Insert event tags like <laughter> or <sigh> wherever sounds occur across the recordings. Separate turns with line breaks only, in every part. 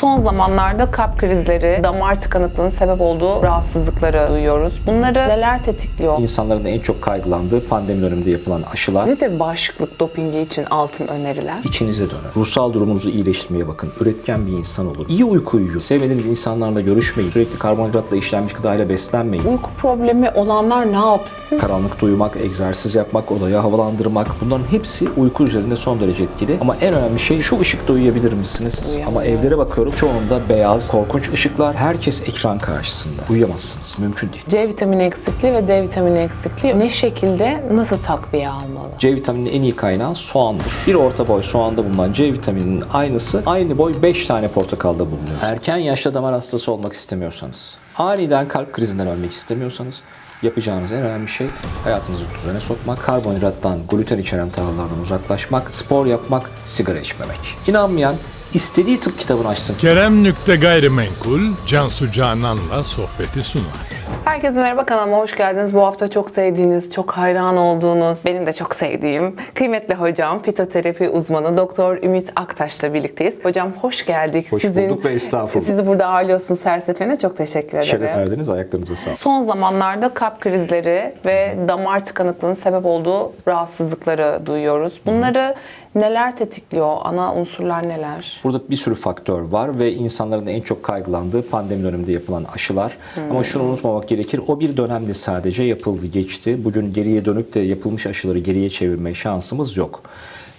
Son zamanlarda kalp krizleri, damar tıkanıklığının sebep olduğu rahatsızlıkları duyuyoruz. Bunları neler tetikliyor?
İnsanların en çok kaygılandığı pandemi döneminde yapılan aşılar
Nedir bağışıklık dopingi için altın öneriler?
içinize döner. Ruhsal durumunuzu iyileştirmeye bakın. Üretken bir insan olun. İyi uyku uyuyun. Sevmediğiniz insanlarla görüşmeyin. Sürekli karbonhidratla işlenmiş gıdayla beslenmeyin.
Uyku problemi olanlar ne yapsın?
Karanlıkta uyumak, egzersiz yapmak, odayı havalandırmak bunların hepsi uyku üzerinde son derece etkili. Ama en önemli şey şu ışıkta uyuyabilir misiniz?
Uyuyamam.
Ama evlere bakıyorum çoğunda beyaz, korkunç ışıklar. Herkes ekran karşısında. Uyuyamazsınız. Mümkün değil.
C vitamini eksikliği ve D vitamini eksikliği ne şekilde nasıl takviye almalı?
C vitamininin en iyi kaynağı soğandır. Bir orta boy soğanda bulunan C vitamininin aynısı aynı boy 5 tane portakalda bulunuyor. Erken yaşta damar hastası olmak istemiyorsanız, aniden kalp krizinden ölmek istemiyorsanız yapacağınız en önemli şey hayatınızı düzene sokmak, karbonhidrattan, gluten içeren tahıllardan uzaklaşmak, spor yapmak, sigara içmemek. İnanmayan istediği tıp kitabını açsın.
Kerem Nükte Gayrimenkul Cansu Canan'la sohbeti sunar.
Herkese merhaba kanalıma hoş geldiniz. Bu hafta çok sevdiğiniz, çok hayran olduğunuz, benim de çok sevdiğim kıymetli hocam, fitoterapi uzmanı Doktor Ümit Aktaş'la birlikteyiz. Hocam hoş geldik.
Hoş bulduk ve estağfurullah.
Sizi burada ağırlıyorsunuz her seferinde. Çok teşekkür ederim.
Şeref verdiniz, ayaklarınıza sağlık.
Son zamanlarda kalp krizleri ve damar tıkanıklığının sebep olduğu rahatsızlıkları duyuyoruz. Bunları neler tetikliyor? Ana unsurlar neler?
Burada bir sürü faktör var ve insanların en çok kaygılandığı pandemi döneminde yapılan aşılar. Ama şunu unutmamak gerekir. O bir dönemde sadece yapıldı, geçti. Bugün geriye dönüp de yapılmış aşıları geriye çevirme şansımız yok.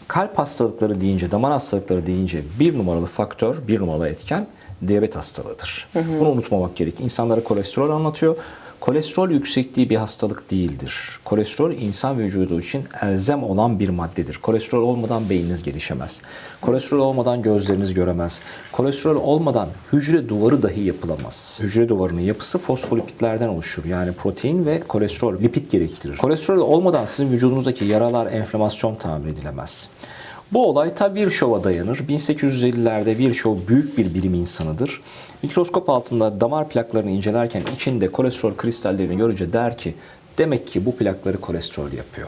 Kalp hastalıkları deyince, damar hastalıkları deyince bir numaralı faktör, bir numaralı etken diyabet hastalığıdır. Bunu unutmamak gerek. İnsanlara kolesterol anlatıyor. Kolesterol yüksekliği bir hastalık değildir. Kolesterol insan vücudu için elzem olan bir maddedir. Kolesterol olmadan beyniniz gelişemez. Kolesterol olmadan gözleriniz göremez. Kolesterol olmadan hücre duvarı dahi yapılamaz. Hücre duvarının yapısı fosfolipitlerden oluşur. Yani protein ve kolesterol, lipid gerektirir. Kolesterol olmadan sizin vücudunuzdaki yaralar, enflamasyon tamir edilemez. Bu olay tabi Virchow'a dayanır. 1850'lerde Virchow büyük bir bilim insanıdır. Mikroskop altında damar plaklarını incelerken içinde kolesterol kristallerini görünce der ki demek ki bu plakları kolesterol yapıyor.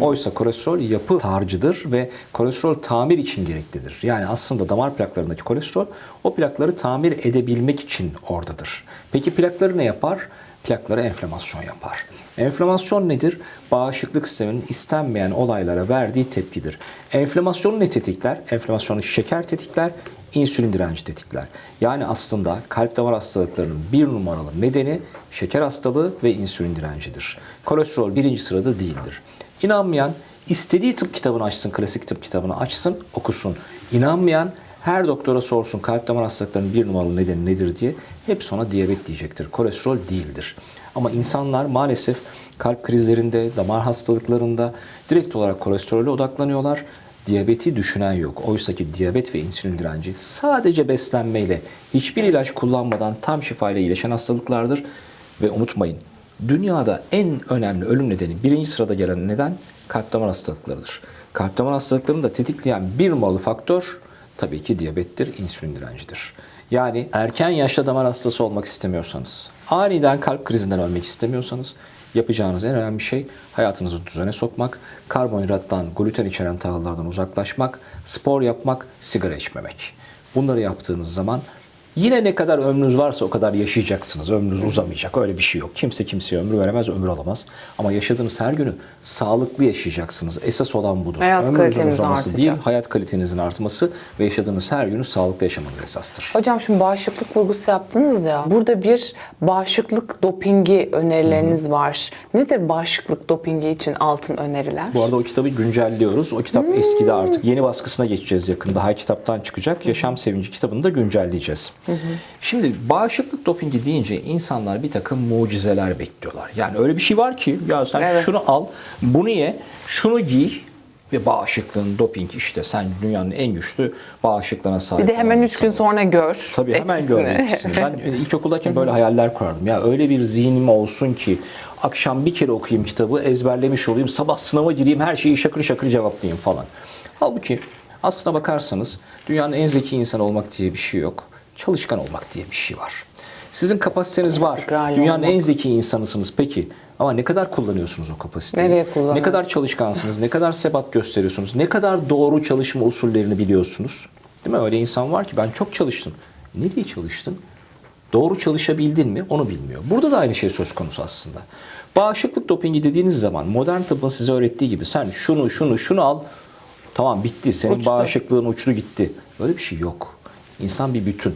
Oysa kolesterol yapı tarcıdır ve kolesterol tamir için gereklidir. Yani aslında damar plaklarındaki kolesterol o plakları tamir edebilmek için oradadır. Peki plakları ne yapar? Plakları enflamasyon yapar. Enflamasyon nedir? Bağışıklık sisteminin istenmeyen olaylara verdiği tepkidir. Enflamasyonu ne tetikler? Enflamasyonu şeker tetikler, insülin direnci tetikler. Yani aslında kalp damar hastalıklarının bir numaralı nedeni şeker hastalığı ve insülin direncidir. Kolesterol birinci sırada değildir. İnanmayan istediği tıp kitabını açsın, klasik tıp kitabını açsın, okusun. İnanmayan her doktora sorsun kalp damar hastalıklarının bir numaralı nedeni nedir diye hep sonra diyabet diyecektir. Kolesterol değildir. Ama insanlar maalesef kalp krizlerinde, damar hastalıklarında direkt olarak kolesterole odaklanıyorlar. Diyabeti düşünen yok. Oysa ki diyabet ve insülin direnci sadece beslenmeyle, hiçbir ilaç kullanmadan tam şifayla iyileşen hastalıklardır. Ve unutmayın, dünyada en önemli ölüm nedeni, birinci sırada gelen neden kalp damar hastalıklarıdır. Kalp damar hastalıklarını da tetikleyen bir numaralı faktör tabii ki diyabettir, insülin direncidir. Yani erken yaşta damar hastası olmak istemiyorsanız, aniden kalp krizinden ölmek istemiyorsanız yapacağınız en önemli şey hayatınızı düzene sokmak, karbonhidrattan, gluten içeren tahıllardan uzaklaşmak, spor yapmak, sigara içmemek. Bunları yaptığınız zaman yine ne kadar ömrünüz varsa o kadar yaşayacaksınız. Ömrünüz uzamayacak. Öyle bir şey yok. Kimse kimseye ömür veremez, ömür alamaz. Ama yaşadığınız her günü sağlıklı yaşayacaksınız. Esas olan budur.
Hayat
Ömrünüzün uzaması
artacak.
değil, hayat kalitenizin artması ve yaşadığınız her günü sağlıklı yaşamanız esastır.
Hocam şimdi bağışıklık vurgusu yaptınız ya. Burada bir bağışıklık dopingi önerileriniz var. Nedir bağışıklık dopingi için altın öneriler?
Bu arada o kitabı güncelliyoruz. O kitap eskidi artık. Yeni baskısına geçeceğiz yakında. Her kitaptan çıkacak. Yaşam Sevinci kitabını da güncelleyeceğiz. Şimdi bağışıklık dopingi deyince insanlar bir takım mucizeler bekliyorlar. Yani öyle bir şey var ki ya sen
Evet.
şunu al, bunu ye, şunu giy ve bağışıklığın doping işte sen dünyanın en güçlü bağışıklığına sahip.
Bir de hemen
olan
3 gün sonra gör.
Tabii hemen görmek etkisini. Ben <laughs> e, ilkokuldayken böyle hayaller kurardım. Ya öyle bir zihnim olsun ki akşam bir kere okuyayım kitabı, ezberlemiş olayım, sabah sınava gireyim, her şeyi şakır şakır cevaplayayım falan. Halbuki aslına bakarsanız dünyanın en zeki insan olmak diye bir şey yok. Çalışkan olmak diye bir şey var. Sizin kapasiteniz var. Dünyanın
olmak.
en zeki insanısınız peki. Ama ne kadar kullanıyorsunuz o kapasiteyi?
Nereye kullanıyorsunuz?
Ne kadar çalışkansınız, ne kadar sebat gösteriyorsunuz, ne kadar doğru çalışma usullerini biliyorsunuz? Değil mi? Öyle insan var ki ben çok çalıştım. Nereye çalıştın? Doğru çalışabildin mi? Onu bilmiyor. Burada da aynı şey söz konusu aslında. Bağışıklık dopingi dediğiniz zaman modern tıbbın size öğrettiği gibi sen şunu şunu şunu al tamam bitti senin
Uçtu.
bağışıklığın uçtu gitti. Öyle bir şey yok. İnsan bir bütün.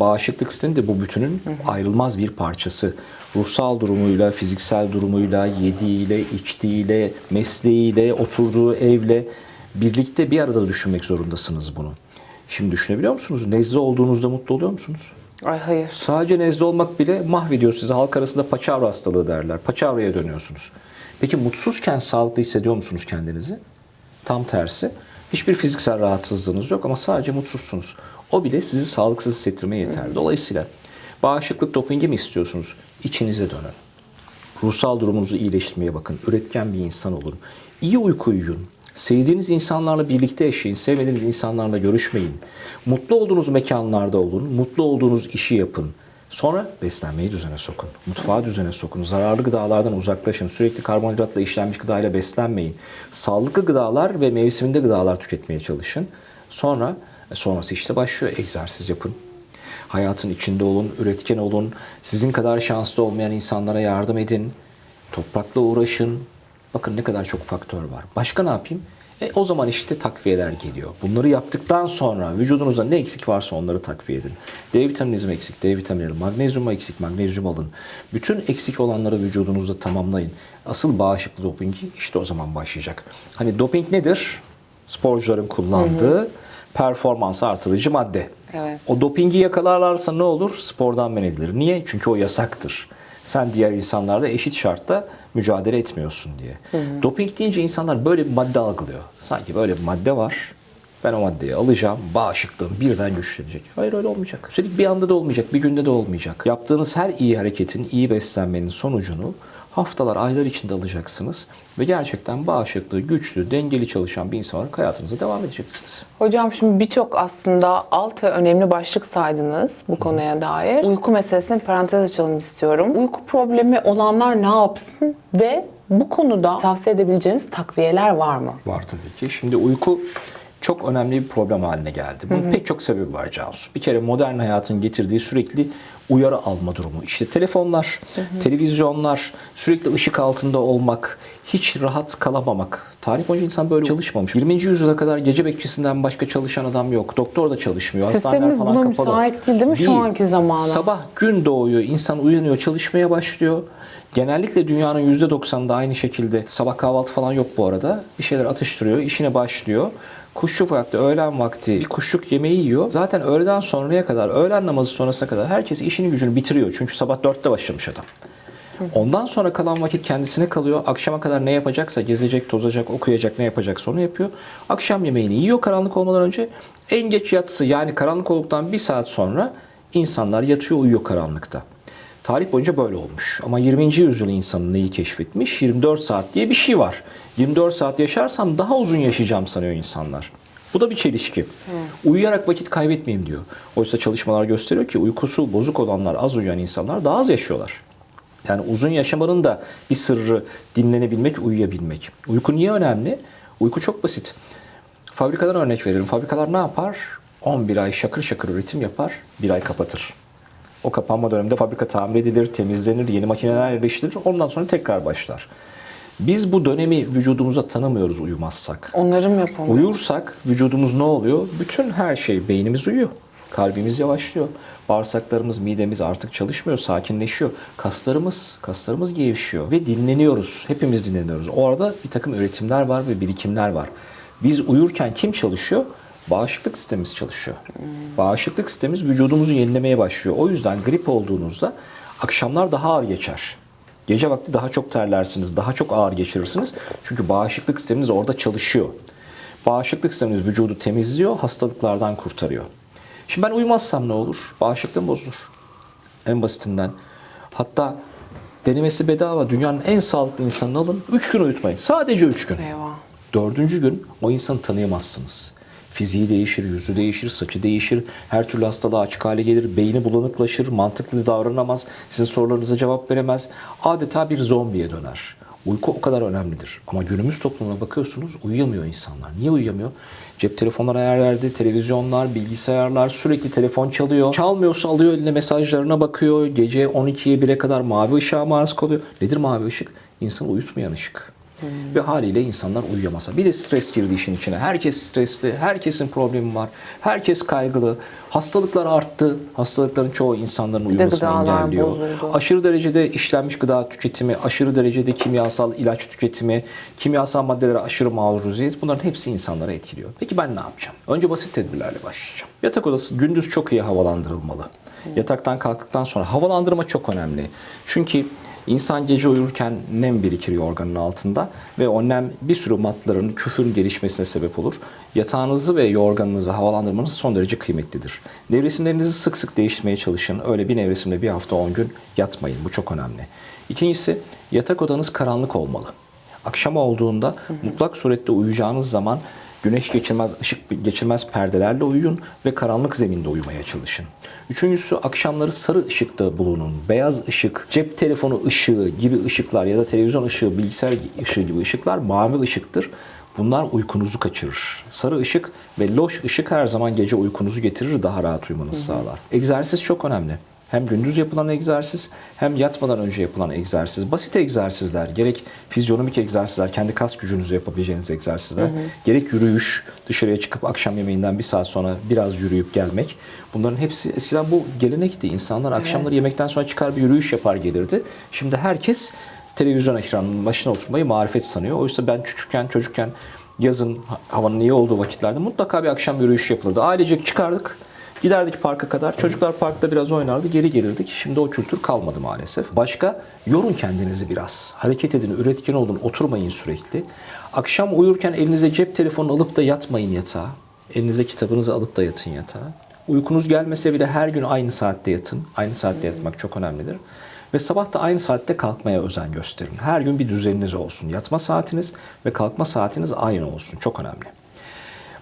Bağışıklık sistemi de bu bütünün ayrılmaz bir parçası. Ruhsal durumuyla, fiziksel durumuyla, yediğiyle, içtiğiyle, mesleğiyle, oturduğu evle birlikte bir arada düşünmek zorundasınız bunu. Şimdi düşünebiliyor musunuz? Nezle olduğunuzda mutlu oluyor musunuz?
Ay hayır.
Sadece nezle olmak bile mahvediyor sizi. Halk arasında paçavra hastalığı derler. Paçavraya dönüyorsunuz. Peki mutsuzken sağlıklı hissediyor musunuz kendinizi? Tam tersi. Hiçbir fiziksel rahatsızlığınız yok ama sadece mutsuzsunuz. O bile sizi sağlıksız hissettirmeye yeter. Dolayısıyla bağışıklık dopingi mi istiyorsunuz? İçinize dönün. Ruhsal durumunuzu iyileştirmeye bakın. Üretken bir insan olun. İyi uyku uyuyun. Sevdiğiniz insanlarla birlikte yaşayın. Sevmediğiniz insanlarla görüşmeyin. Mutlu olduğunuz mekanlarda olun. Mutlu olduğunuz işi yapın. Sonra beslenmeyi düzene sokun. Mutfağı düzene sokun. Zararlı gıdalardan uzaklaşın. Sürekli karbonhidratla işlenmiş gıdayla beslenmeyin. Sağlıklı gıdalar ve mevsiminde gıdalar tüketmeye çalışın. Sonra sonrası işte başlıyor. Egzersiz yapın. Hayatın içinde olun, üretken olun. Sizin kadar şanslı olmayan insanlara yardım edin. Toprakla uğraşın. Bakın ne kadar çok faktör var. Başka ne yapayım? E, o zaman işte takviyeler geliyor. Bunları yaptıktan sonra vücudunuzda ne eksik varsa onları takviye edin. D vitamininiz mi eksik? D vitamini. Magnezyum mu eksik? Magnezyum alın. Bütün eksik olanları vücudunuzda tamamlayın. Asıl bağışıklık dopingi işte o zaman başlayacak. Hani doping nedir? Sporcuların kullandığı performans artırıcı madde.
Evet.
O dopingi yakalarlarsa ne olur? Spordan men edilir. Niye? Çünkü o yasaktır. Sen diğer insanlarla eşit şartta mücadele etmiyorsun diye. Doping deyince insanlar böyle bir madde algılıyor. Sanki böyle bir madde var. Ben o maddeyi alacağım, bağışıklığım birden güçlenecek. Hayır öyle olmayacak. Üstelik bir anda da olmayacak, bir günde de olmayacak. Yaptığınız her iyi hareketin, iyi beslenmenin sonucunu haftalar, aylar içinde alacaksınız. Ve gerçekten bağışıklığı güçlü, dengeli çalışan bir insan olarak hayatınıza devam edeceksiniz.
Hocam şimdi birçok aslında altı önemli başlık saydınız bu konuya dair. Uyku meselesine parantez açalım istiyorum. Uyku problemi olanlar ne yapsın ve bu konuda tavsiye edebileceğiniz takviyeler var mı?
Var tabii ki. Şimdi uyku çok önemli bir problem haline geldi. Bunun pek çok sebebi var Cansu. Bir kere modern hayatın getirdiği sürekli uyarı alma durumu. İşte telefonlar, televizyonlar, sürekli ışık altında olmak, hiç rahat kalamamak. Tarih boyunca insan böyle çalışmamış. 20. yüzyıla kadar gece bekçisinden başka çalışan adam yok. Doktor da çalışmıyor. Hastaneler
Sistemimiz buna
kapalı.
müsait değil değil mi şu anki zamana?
Sabah gün doğuyor, insan uyanıyor, çalışmaya başlıyor. Genellikle dünyanın %90'ında aynı şekilde sabah kahvaltı falan yok bu arada. Bir şeyler atıştırıyor, işine başlıyor. Kuşluk vakti, öğlen vakti bir kuşluk yemeği yiyor. Zaten öğleden sonraya kadar, öğlen namazı sonrasına kadar herkes işini gücünü bitiriyor. Çünkü sabah 4'te başlamış adam. Ondan sonra kalan vakit kendisine kalıyor. Akşama kadar ne yapacaksa gezecek, tozacak, okuyacak, ne yapacaksa onu yapıyor. Akşam yemeğini yiyor karanlık olmadan önce. En geç yatsı yani karanlık olduktan bir saat sonra insanlar yatıyor, uyuyor karanlıkta. Tarih boyunca böyle olmuş. Ama 20. yüzyıl insanı neyi keşfetmiş? 24 saat diye bir şey var. 24 saat yaşarsam daha uzun yaşayacağım sanıyor insanlar. Bu da bir çelişki. Uyuyarak vakit kaybetmeyeyim diyor. Oysa çalışmalar gösteriyor ki uykusu bozuk olanlar, az uyuyan insanlar daha az yaşıyorlar. Yani uzun yaşamanın da bir sırrı dinlenebilmek, uyuyabilmek. Uyku niye önemli? Uyku çok basit. Fabrikadan örnek veririm. Fabrikalar ne yapar? 11 ay şakır şakır üretim yapar, bir ay kapatır. O kapanma döneminde fabrika tamir edilir, temizlenir, yeni makineler yerleştirilir. Ondan sonra tekrar başlar. Biz bu dönemi vücudumuza tanımıyoruz uyumazsak.
Onarım yapalım.
Uyursak vücudumuz ne oluyor? Bütün her şey beynimiz uyuyor. Kalbimiz yavaşlıyor. Bağırsaklarımız, midemiz artık çalışmıyor, sakinleşiyor. Kaslarımız, kaslarımız gevşiyor ve dinleniyoruz. Hepimiz dinleniyoruz. Orada bir takım üretimler var ve birikimler var. Biz uyurken kim çalışıyor? Bağışıklık sistemimiz çalışıyor. Bağışıklık sistemimiz vücudumuzu yenilemeye başlıyor. O yüzden grip olduğunuzda akşamlar daha ağır geçer. Gece vakti daha çok terlersiniz, daha çok ağır geçirirsiniz. Çünkü bağışıklık sisteminiz orada çalışıyor. Bağışıklık sisteminiz vücudu temizliyor, hastalıklardan kurtarıyor. Şimdi ben uyumazsam ne olur? Bağışıklığım bozulur. En basitinden. Hatta denemesi bedava dünyanın en sağlıklı insanını alın. 3 gün uyutmayın. Sadece 3 gün.
Eyvah.
Dördüncü gün o insanı tanıyamazsınız. Fiziği değişir, yüzü değişir, saçı değişir, her türlü hastalığa açık hale gelir, beyni bulanıklaşır, mantıklı davranamaz, sizin sorularınıza cevap veremez. Adeta bir zombiye döner. Uyku o kadar önemlidir. Ama günümüz toplumuna bakıyorsunuz uyuyamıyor insanlar. Niye uyuyamıyor? Cep telefonları her yerde, televizyonlar, bilgisayarlar, sürekli telefon çalıyor. Çalmıyorsa alıyor eline mesajlarına bakıyor. Gece 12'ye 1'e kadar mavi ışığa maruz kalıyor. Nedir mavi ışık? İnsanı uyutmayan ışık. Ve haliyle insanlar uyuyamasa. Bir de stres girdi işin içine. Herkes stresli, herkesin problemi var. Herkes kaygılı. Hastalıklar arttı. Hastalıkların çoğu insanların uyumasını engelliyor.
bozuldu.
Aşırı derecede işlenmiş gıda tüketimi, aşırı derecede kimyasal ilaç tüketimi, kimyasal maddelere aşırı maruziyet bunların hepsi insanlara etkiliyor. Peki ben ne yapacağım? Önce basit tedbirlerle başlayacağım. Yatak odası gündüz çok iyi havalandırılmalı. Yataktan kalktıktan sonra havalandırma çok önemli. Çünkü İnsan gece uyurken nem birikir yorganın altında ve o nem bir sürü matların, küfün gelişmesine sebep olur. Yatağınızı ve yorganınızı havalandırmanız son derece kıymetlidir. Nevresimlerinizi sık sık değiştirmeye çalışın. Öyle bir nevresimle bir hafta 10 gün yatmayın. Bu çok önemli. İkincisi yatak odanız karanlık olmalı. Akşam olduğunda mutlak surette uyuyacağınız zaman güneş geçirmez, ışık geçirmez perdelerle uyuyun ve karanlık zeminde uyumaya çalışın. Üçüncüsü akşamları sarı ışıkta bulunun. Beyaz ışık, cep telefonu ışığı gibi ışıklar ya da televizyon ışığı, bilgisayar ışığı gibi ışıklar mavi ışıktır. Bunlar uykunuzu kaçırır. Sarı ışık ve loş ışık her zaman gece uykunuzu getirir, daha rahat uyumanızı sağlar. Egzersiz çok önemli. Hem gündüz yapılan egzersiz hem yatmadan önce yapılan egzersiz. Basit egzersizler, gerek fizyonomik egzersizler, kendi kas gücünüzle yapabileceğiniz egzersizler, gerek yürüyüş, dışarıya çıkıp akşam yemeğinden bir saat sonra biraz yürüyüp gelmek. Bunların hepsi eskiden bu gelenekti. İnsanlar akşamları yemekten sonra çıkar bir yürüyüş yapar gelirdi. Şimdi herkes televizyon ekranının başına oturmayı marifet sanıyor. Oysa ben küçükken, çocukken yazın havanın iyi olduğu vakitlerde mutlaka bir akşam yürüyüş yapılırdı. Ailecek çıkardık. Giderdik parka kadar. Çocuklar parkta biraz oynardı. Geri gelirdik. Şimdi o kültür kalmadı maalesef. Başka yorun kendinizi biraz. Hareket edin, üretken olun. Oturmayın sürekli. Akşam uyurken elinize cep telefonu alıp da yatmayın yatağa. Elinize kitabınızı alıp da yatın yatağa. Uykunuz gelmese bile her gün aynı saatte yatın. Aynı saatte yatmak çok önemlidir. Ve sabah da aynı saatte kalkmaya özen gösterin. Her gün bir düzeniniz olsun. Yatma saatiniz ve kalkma saatiniz aynı olsun. Çok önemli.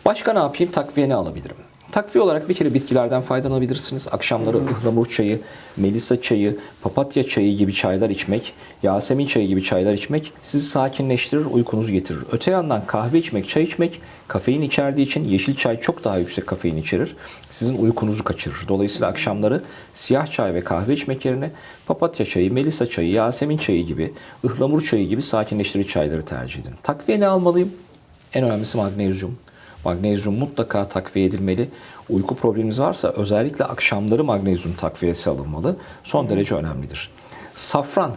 Başka ne yapayım? Takviye ne alabilirim? Takviye olarak bir kere bitkilerden faydalanabilirsiniz. Akşamları ıhlamur çayı, melisa çayı, papatya çayı gibi çaylar içmek, yasemin çayı gibi çaylar içmek sizi sakinleştirir, uykunuzu getirir. Öte yandan kahve içmek, çay içmek kafein içerdiği için yeşil çay çok daha yüksek kafein içerir. Sizin uykunuzu kaçırır. Dolayısıyla akşamları siyah çay ve kahve içmek yerine papatya çayı, melisa çayı, yasemin çayı gibi, ıhlamur çayı gibi sakinleştirici çayları tercih edin. Takviye ne almalıyım? En önemlisi magnezyum. Magnezyum mutlaka takviye edilmeli. Uyku probleminiz varsa özellikle akşamları magnezyum takviyesi alınmalı. Son derece önemlidir. Safran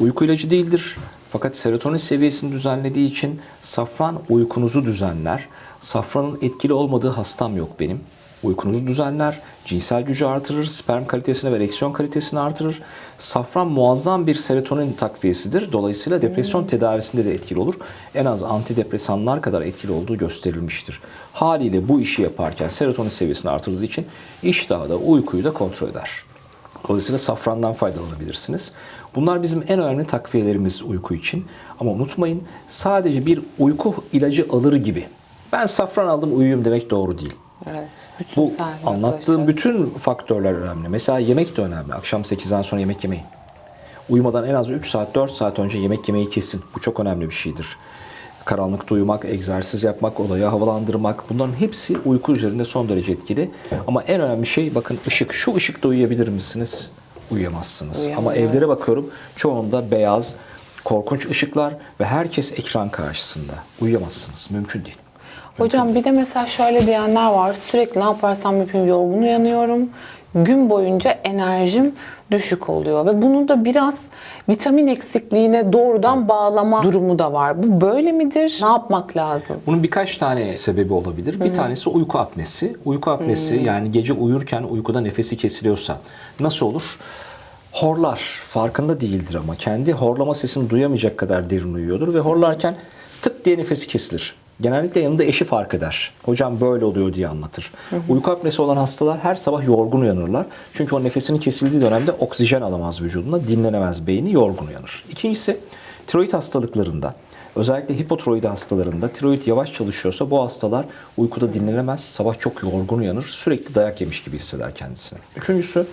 uyku ilacı değildir. Fakat serotonin seviyesini düzenlediği için safran uykunuzu düzenler. Safranın etkili olmadığı hastam yok benim. Uykunuzu düzenler, cinsel gücü artırır, sperm kalitesini ve ereksiyon kalitesini artırır. Safran muazzam bir serotonin takviyesidir. Dolayısıyla depresyon tedavisinde de etkili olur. En az antidepresanlar kadar etkili olduğu gösterilmiştir. Haliyle bu işi yaparken serotonin seviyesini artırdığı için iştahı da uykuyu da kontrol eder. Dolayısıyla safrandan faydalanabilirsiniz. Bunlar bizim en önemli takviyelerimiz uyku için. Ama unutmayın sadece bir uyku ilacı alır gibi. Ben safran aldım uyuyayım demek doğru değil.
Evet.
Bu anlattığım bütün faktörler önemli. Mesela yemek de önemli. Akşam 8'den sonra yemek yemeyin. Uyumadan en az 3 saat 4 saat önce yemek yemeyi kesin. Bu çok önemli bir şeydir. Karanlıkta uyumak, egzersiz yapmak, odayı havalandırmak bunların hepsi uyku üzerinde son derece etkili. Ama en önemli şey bakın ışık. Şu ışıkta uyuyabilir misiniz? Uyuyamazsınız. Ama evlere bakıyorum çoğunda beyaz, korkunç ışıklar ve herkes ekran karşısında. Uyuyamazsınız. Mümkün değil.
Hocam bir de mesela şöyle diyenler var. Sürekli ne yaparsam yapayım yorgun uyanıyorum. Gün boyunca enerjim düşük oluyor ve bunu da biraz vitamin eksikliğine doğrudan bağlama durumu da var. Bu böyle midir? Ne yapmak lazım?
Bunun birkaç tane sebebi olabilir. Bir tanesi uyku apnesi. Uyku apnesi yani gece uyurken uykuda nefesi kesiliyorsa nasıl olur? Horlar. Farkında değildir ama kendi horlama sesini duyamayacak kadar derin uyuyordur ve horlarken tık diye nefesi kesilir. Genellikle yanında eşi fark eder. Hocam böyle oluyor diye anlatır. Uyku apnesi olan hastalar her sabah yorgun uyanırlar. Çünkü o nefesinin kesildiği dönemde oksijen alamaz vücuduna, dinlenemez beyni, yorgun uyanır. İkincisi tiroid hastalıklarında Özellikle hipotiroid hastalarında tiroid yavaş çalışıyorsa bu hastalar uykuda dinlenemez, sabah çok yorgun uyanır, sürekli dayak yemiş gibi hisseder kendisini. Üçüncüsü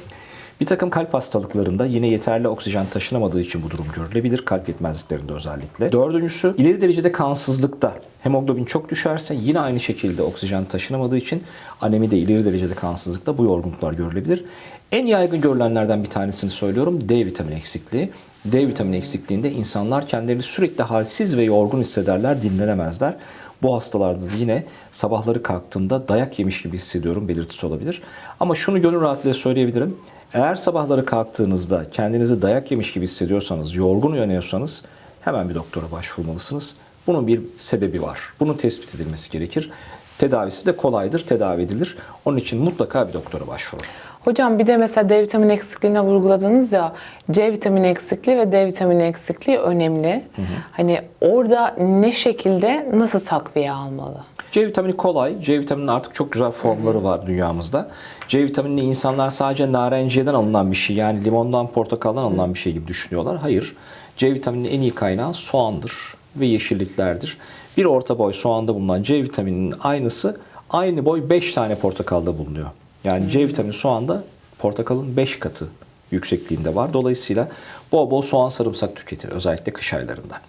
Bir takım kalp hastalıklarında yine yeterli oksijen taşınamadığı için bu durum görülebilir. Kalp yetmezliklerinde özellikle. Dördüncüsü ileri derecede kansızlıkta hemoglobin çok düşerse yine aynı şekilde oksijen taşınamadığı için anemi de ileri derecede kansızlıkta bu yorgunluklar görülebilir. En yaygın görülenlerden bir tanesini söylüyorum. D vitamini eksikliği. D vitamini eksikliğinde insanlar kendilerini sürekli halsiz ve yorgun hissederler, dinlenemezler. Bu hastalarda da yine sabahları kalktığında dayak yemiş gibi hissediyorum belirtisi olabilir. Ama şunu gönül rahatlığıyla söyleyebilirim. Eğer sabahları kalktığınızda kendinizi dayak yemiş gibi hissediyorsanız, yorgun uyanıyorsanız hemen bir doktora başvurmalısınız. Bunun bir sebebi var. Bunun tespit edilmesi gerekir. Tedavisi de kolaydır, tedavi edilir. Onun için mutlaka bir doktora başvurun.
Hocam bir de mesela D vitamini eksikliğine vurguladınız ya C vitamini eksikliği ve D vitamini eksikliği önemli. Hani orada ne şekilde nasıl takviye almalı?
C vitamini kolay. C vitamininin artık çok güzel formları var dünyamızda. C vitaminini insanlar sadece narenciyeden alınan bir şey yani limondan, portakaldan alınan bir şey gibi düşünüyorlar. Hayır. C vitamininin en iyi kaynağı soğandır ve yeşilliklerdir. Bir orta boy soğanda bulunan C vitamininin aynısı aynı boy 5 tane portakalda bulunuyor. Yani C vitamini soğanda portakalın 5 katı yüksekliğinde var. Dolayısıyla bol bol soğan sarımsak tüketin özellikle kış aylarında.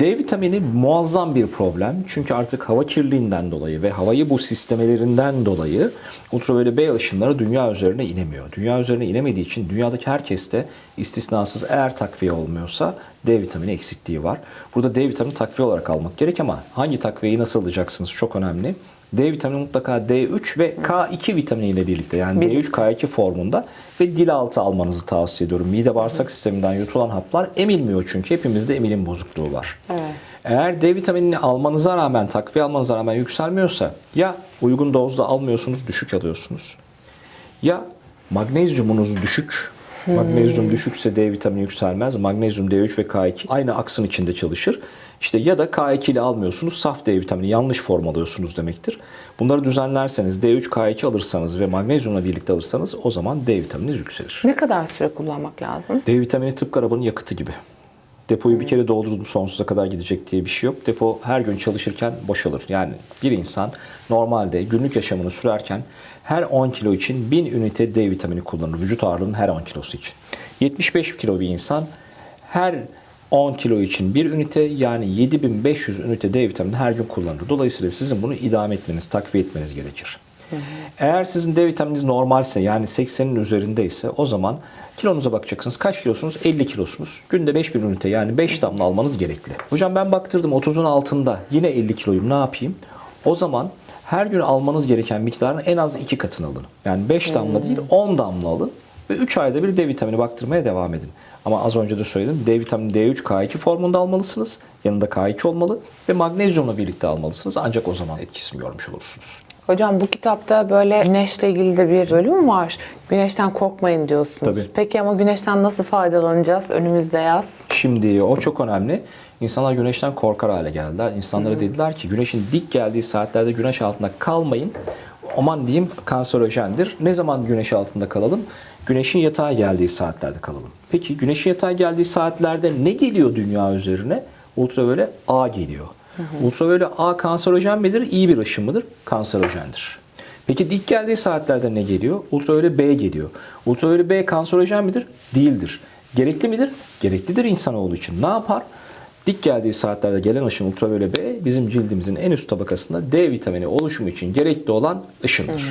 D vitamini muazzam bir problem. Çünkü artık hava kirliliğinden dolayı ve havayı bu sistemelerinden dolayı ultraviyole B ışınları dünya üzerine inemiyor. Dünya üzerine inemediği için dünyadaki herkeste istisnasız eğer takviye olmuyorsa D vitamini eksikliği var. Burada D vitamini takviye olarak almak gerek ama hangi takviyeyi nasıl alacaksınız çok önemli. D vitamini mutlaka D3 ve K2 vitamini ile birlikte yani D3 K2 formunda ve dil altı almanızı tavsiye ediyorum. Mide bağırsak sisteminden yutulan haplar emilmiyor çünkü hepimizde emilim bozukluğu var.
Evet.
Eğer D vitaminini almanıza rağmen, takviye almanıza rağmen yükselmiyorsa ya uygun dozda almıyorsunuz, düşük alıyorsunuz. Ya magnezyumunuz düşük. Magnezyum düşükse D vitamini yükselmez. Magnezyum D3 ve K2 aynı aksın içinde çalışır. İşte ya da K2 ile almıyorsunuz, saf D vitamini yanlış form alıyorsunuz demektir. Bunları düzenlerseniz, D3, K2 alırsanız ve magnezyumla birlikte alırsanız o zaman D vitamininiz yükselir.
Ne kadar süre kullanmak lazım?
D vitamini tıpkı arabanın yakıtı gibi. Depoyu bir kere doldurdum sonsuza kadar gidecek diye bir şey yok. Depo her gün çalışırken boşalır. Yani bir insan normalde günlük yaşamını sürerken her 10 kilo için 1000 ünite D vitamini kullanır. Vücut ağırlığının her 10 kilosu için. 75 kilo bir insan her 10 kilo için bir ünite yani 7500 ünite D vitamini her gün kullanır. Dolayısıyla sizin bunu idame etmeniz, takviye etmeniz gerekir. Eğer sizin D vitamininiz normalse yani 80'in üzerindeyse o zaman kilonuza bakacaksınız. Kaç kilosunuz? 50 kilosunuz. Günde 5000 ünite yani 5 damla almanız gerekli. Hocam ben baktırdım 30'un altında yine 50 kiloyum ne yapayım? O zaman her gün almanız gereken miktarın en az 2 katını alın. Yani 5 damla değil 10 damla alın ve 3 ayda bir D vitamini baktırmaya devam edin. Ama az önce de söyledim D vitamini D3 K2 formunda almalısınız. Yanında K2 olmalı ve magnezyumla birlikte almalısınız. Ancak o zaman etkisini görmüş olursunuz.
Hocam bu kitapta böyle güneşle ilgili de bir bölüm var. Güneşten korkmayın diyorsunuz.
Tabii.
Peki ama güneşten nasıl faydalanacağız? Önümüzde yaz.
Şimdi o çok önemli. İnsanlar güneşten korkar hale geldiler. İnsanlara dediler ki güneşin dik geldiği saatlerde güneş altında kalmayın. Aman diyeyim kanserojendir. Ne zaman güneş altında kalalım? Güneşin yatağa geldiği saatlerde kalalım. Peki güneşin yatağa geldiği saatlerde ne geliyor dünya üzerine? Ultraviyole A geliyor. Ultraviyole A kanserojen midir? İyi bir ışın mıdır? Kanserojendir. Peki dik geldiği saatlerde ne geliyor? Ultraviyole B geliyor. Ultraviyole B kanserojen midir? Değildir. Gerekli midir? Gereklidir insanoğlu için. Ne yapar? Dik geldiği saatlerde gelen ışın ultraviyole B bizim cildimizin en üst tabakasında D vitamini oluşumu için gerekli olan ışındır.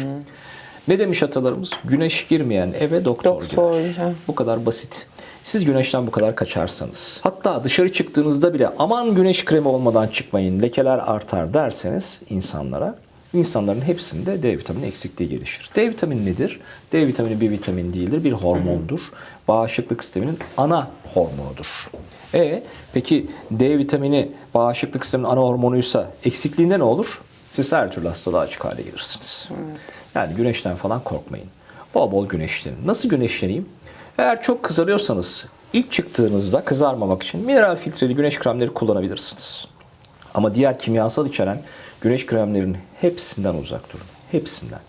Ne demiş atalarımız? Güneş girmeyen eve doktor,
Doktor
girer.
girer.
Bu kadar basit. Siz güneşten bu kadar kaçarsanız, hatta dışarı çıktığınızda bile aman güneş kremi olmadan çıkmayın, lekeler artar derseniz insanlara, insanların hepsinde D vitamini eksikliği gelişir. D vitamini nedir? D vitamini bir vitamin değildir, bir hormondur. Bağışıklık sisteminin ana hormonudur. E peki D vitamini bağışıklık sisteminin ana hormonuysa eksikliğinde ne olur? Siz her türlü hastalığa açık hale gelirsiniz. Yani güneşten falan korkmayın. Bol bol güneşlenin. Nasıl güneşleneyim? Eğer çok kızarıyorsanız ilk çıktığınızda kızarmamak için mineral filtreli güneş kremleri kullanabilirsiniz. Ama diğer kimyasal içeren güneş kremlerinin hepsinden uzak durun. Hepsinden.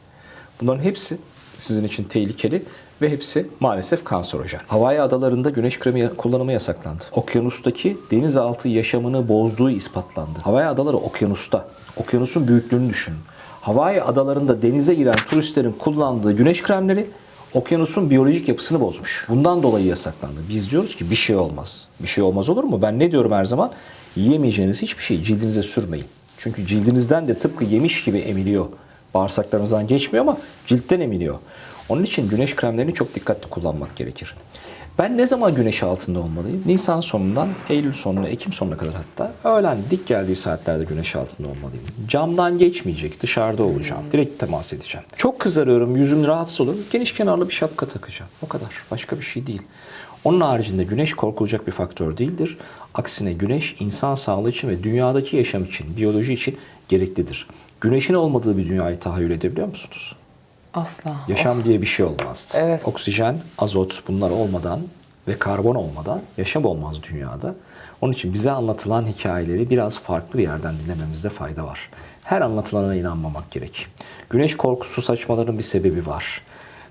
Bunların hepsi sizin için tehlikeli ve hepsi maalesef kanserojen. Hawaii adalarında güneş kremi kullanımı yasaklandı. Okyanustaki denizaltı yaşamını bozduğu ispatlandı. Hawaii adaları okyanusta. Okyanusun büyüklüğünü düşünün. Hawaii adalarında denize giren turistlerin kullandığı güneş kremleri Okyanusun biyolojik yapısını bozmuş. Bundan dolayı yasaklandı. Biz diyoruz ki bir şey olmaz. Bir şey olmaz olur mu? Ben ne diyorum her zaman? Yiyemeyeceğiniz hiçbir şeyi cildinize sürmeyin. Çünkü cildinizden de tıpkı yemiş gibi emiliyor. Bağırsaklarınızdan geçmiyor ama ciltten emiliyor. Onun için güneş kremlerini çok dikkatli kullanmak gerekir. Ben ne zaman güneş altında olmalıyım? Nisan sonundan Eylül sonuna, Ekim sonuna kadar hatta öğlen dik geldiği saatlerde güneş altında olmalıyım. Camdan geçmeyecek, dışarıda olacağım. Direkt temas edeceğim. Çok kızarıyorum, yüzüm rahatsız olur. Geniş kenarlı bir şapka takacağım. O kadar. Başka bir şey değil. Onun haricinde güneş korkulacak bir faktör değildir. Aksine güneş insan sağlığı için ve dünyadaki yaşam için, biyoloji için gereklidir. Güneşin olmadığı bir dünyayı tahayyül edebiliyor musunuz?
Asla.
Yaşam diye bir şey olmazdı.
Evet.
Oksijen, azot bunlar olmadan ve karbon olmadan yaşam olmaz dünyada. Onun için bize anlatılan hikayeleri biraz farklı bir yerden dinlememizde fayda var. Her anlatılana inanmamak gerek. Güneş korkusu saçmalarının bir sebebi var.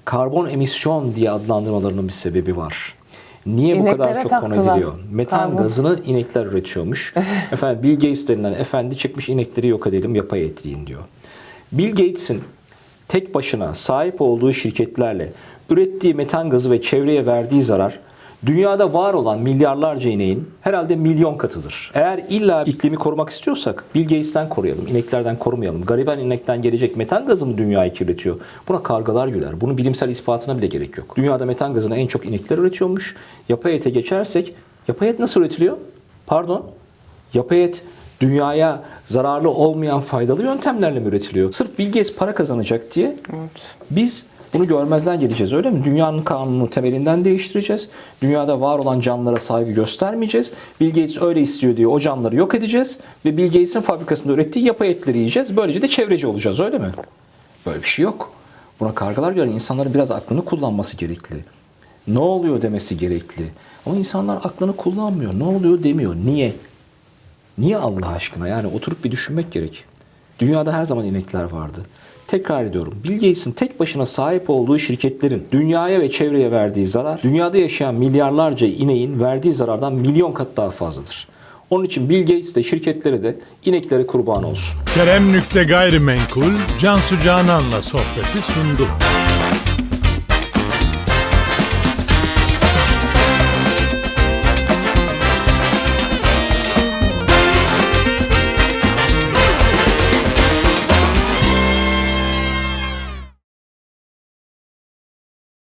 Karbon emisyon diye adlandırmalarının bir sebebi var. Niye bu kadar
İneklere
çok konu ediliyor? Metan
Karbon.
gazını inekler üretiyormuş. Efendim Bill Gates denilen efendi çıkmış inekleri yok edelim yapay et yiyin diyor. Bill Gates'in tek başına sahip olduğu şirketlerle ürettiği metan gazı ve çevreye verdiği zarar dünyada var olan milyarlarca ineğin herhalde milyon katıdır. Eğer illa iklimi korumak istiyorsak Bill Gates'ten koruyalım, ineklerden korumayalım. Gariban inekten gelecek metan gazı mı dünyayı kirletiyor? Buna kargalar güler. Bunun bilimsel ispatına bile gerek yok. Dünyada metan gazını en çok inekler üretiyormuş. Yapay ete geçersek, yapay et nasıl üretiliyor? Pardon? Yapay et dünyaya zararlı olmayan faydalı yöntemlerle mi üretiliyor? Sırf Bill Gates para kazanacak diye biz bunu görmezden geleceğiz öyle mi? Dünyanın kanununu temelinden değiştireceğiz. Dünyada var olan canlılara saygı göstermeyeceğiz. Bill Gates öyle istiyor diye o canlıları yok edeceğiz. Ve Bill Gates'in fabrikasında ürettiği yapay etleri yiyeceğiz. Böylece de çevreci olacağız öyle mi? Böyle bir şey yok. Buna kargalar göre insanların biraz aklını kullanması gerekli. Ne oluyor demesi gerekli. Ama insanlar aklını kullanmıyor. Ne oluyor demiyor. Niye? Niye Allah aşkına? Yani oturup bir düşünmek gerek. Dünyada her zaman inekler vardı. Tekrar ediyorum. Bill Gates'in tek başına sahip olduğu şirketlerin dünyaya ve çevreye verdiği zarar, dünyada yaşayan milyarlarca ineğin verdiği zarardan milyon kat daha fazladır. Onun için Bill Gates de şirketleri de ineklere kurban olsun.
Kerem Nükte Gayrimenkul Cansu Canan'la sohbeti sundu.